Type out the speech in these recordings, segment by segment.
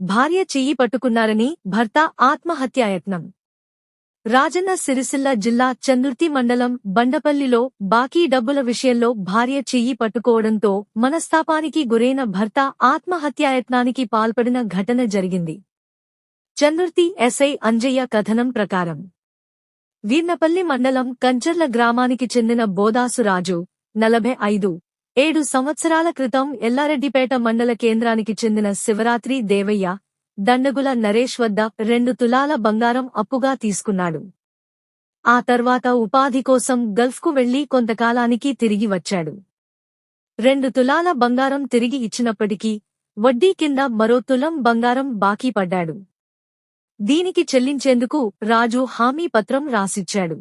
భార్య చెయ్యి పట్టుకున్నారని భర్త ఆత్మహత్యాయత్నం. రాజన్న సిరిసిల్ల జిల్లా చందుర్తి మండలం బండపల్లిలో బాకీ డబ్బుల విషయంలో భార్య చెయ్యి పట్టుకోవడంతో మనస్తాపానికి గురైన భర్త ఆత్మహత్యాయత్నానికి పాల్పడిన ఘటన జరిగింది. చందుర్తి ఎస్ఐ అంజయ్య కథనం ప్రకారం. వీర్నపల్లి మండలం కంచర్ల గ్రామానికి చెందిన బోదాసు రాజు నలభై ఐదు ఏడు సంవత్సరాల క్రితం ఎల్లారెడ్డిపేట మండల కేంద్రానికి చెందిన శివరాత్రి దేవయ్య దండగుల నరేష్ వద్ద రెండు తులాల బంగారం అప్పుగా తీసుకున్నాడు. ఆ తర్వాత ఉపాధి కోసం గల్ఫ్కు వెళ్ళి కొంతకాలానికి తిరిగి వచ్చాడు. రెండు తులాల బంగారం తిరిగి ఇచ్చినప్పటికీ వడ్డీ కింద మరో తులం బంగారం బాకీ పడ్డాడు. దీనికి చెల్లించేందుకు రాజు హామీ పత్రం రాసిచ్చాడు.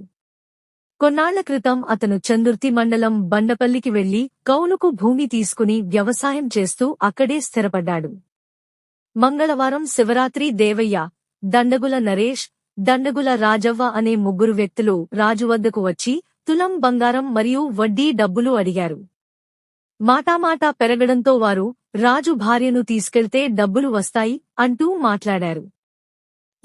కొన్నాళ్ళ క్రితం అతను చందుర్తి మండలం బండపల్లికి వెళ్ళి కౌలుకు భూమి తీసుకుని వ్యవసాయం చేస్తూ అక్కడే స్థిరపడ్డాడు. మంగళవారం శివరాత్రి దేవయ్య దండగుల నరేష్ దండగుల రాజవ్వ అనే ముగ్గురు వ్యక్తులు రాజు వద్దకు వచ్చి తులం బంగారం మరియు వడ్డీ డబ్బులు అడిగారు. మాటామాటా పెరగడంతో వారు రాజు భార్యను తీసుకెళ్తే డబ్బులు వస్తాయి అంటూ మాట్లాడారు.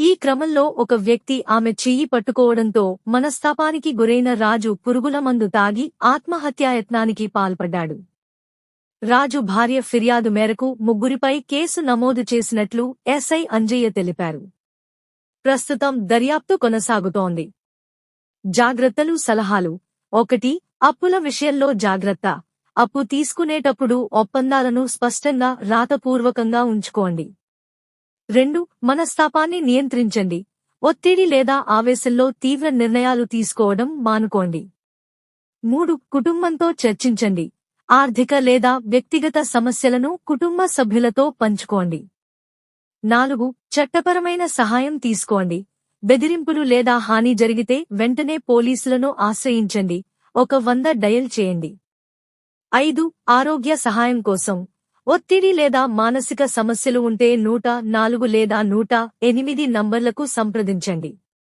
ఈ క్రమంలో ఒక వ్యక్తి ఆమె చెయ్యి పట్టుకోవడంతో మనస్తాపానికి గురైన రాజు పురుగుల మందు తాగి ఆత్మహత్యాయత్నానికి పాల్పడ్డాడు. రాజు భార్య ఫిర్యాదు మేరకు ముగ్గురిపై కేసు నమోదు చేసినట్లు ఎస్ఐ అంజయ్య తెలిపారు. ప్రస్తుతం దర్యాప్తు కొనసాగుతోంది. జాగ్రత్తలు సలహాలు. ఒకటి అప్పుల విషయంలో జాగ్రత్త. అప్పు తీసుకునేటప్పుడు ఒప్పందాలను స్పష్టంగా రాతపూర్వకంగా ఉంచుకోండి. రెండు మనస్తాపాన్ని నియంత్రించండి. ఒత్తిడి లేదా ఆవేశంలో తీవ్ర నిర్ణయాలు తీసుకోవడం మానుకోండి. మూడు కుటుంబంతో చర్చించండి. ఆర్థిక లేదా వ్యక్తిగత సమస్యలను కుటుంబ సభ్యులతో పంచుకోండి. నాలుగు చట్టపరమైన సహాయం తీసుకోండి. బెదిరింపులు లేదా హాని జరిగితే వెంటనే పోలీసులను ఆశ్రయించండి. ఒక వంద డయల్ చేయండి. ఐదు ఆరోగ్య సహాయం కోసం. ఒత్తిడి లేదా మానసిక సమస్యలు ఉంటే నూట నాలుగు లేదా నూట ఎనిమిది నంబర్లకు సంప్రదించండి.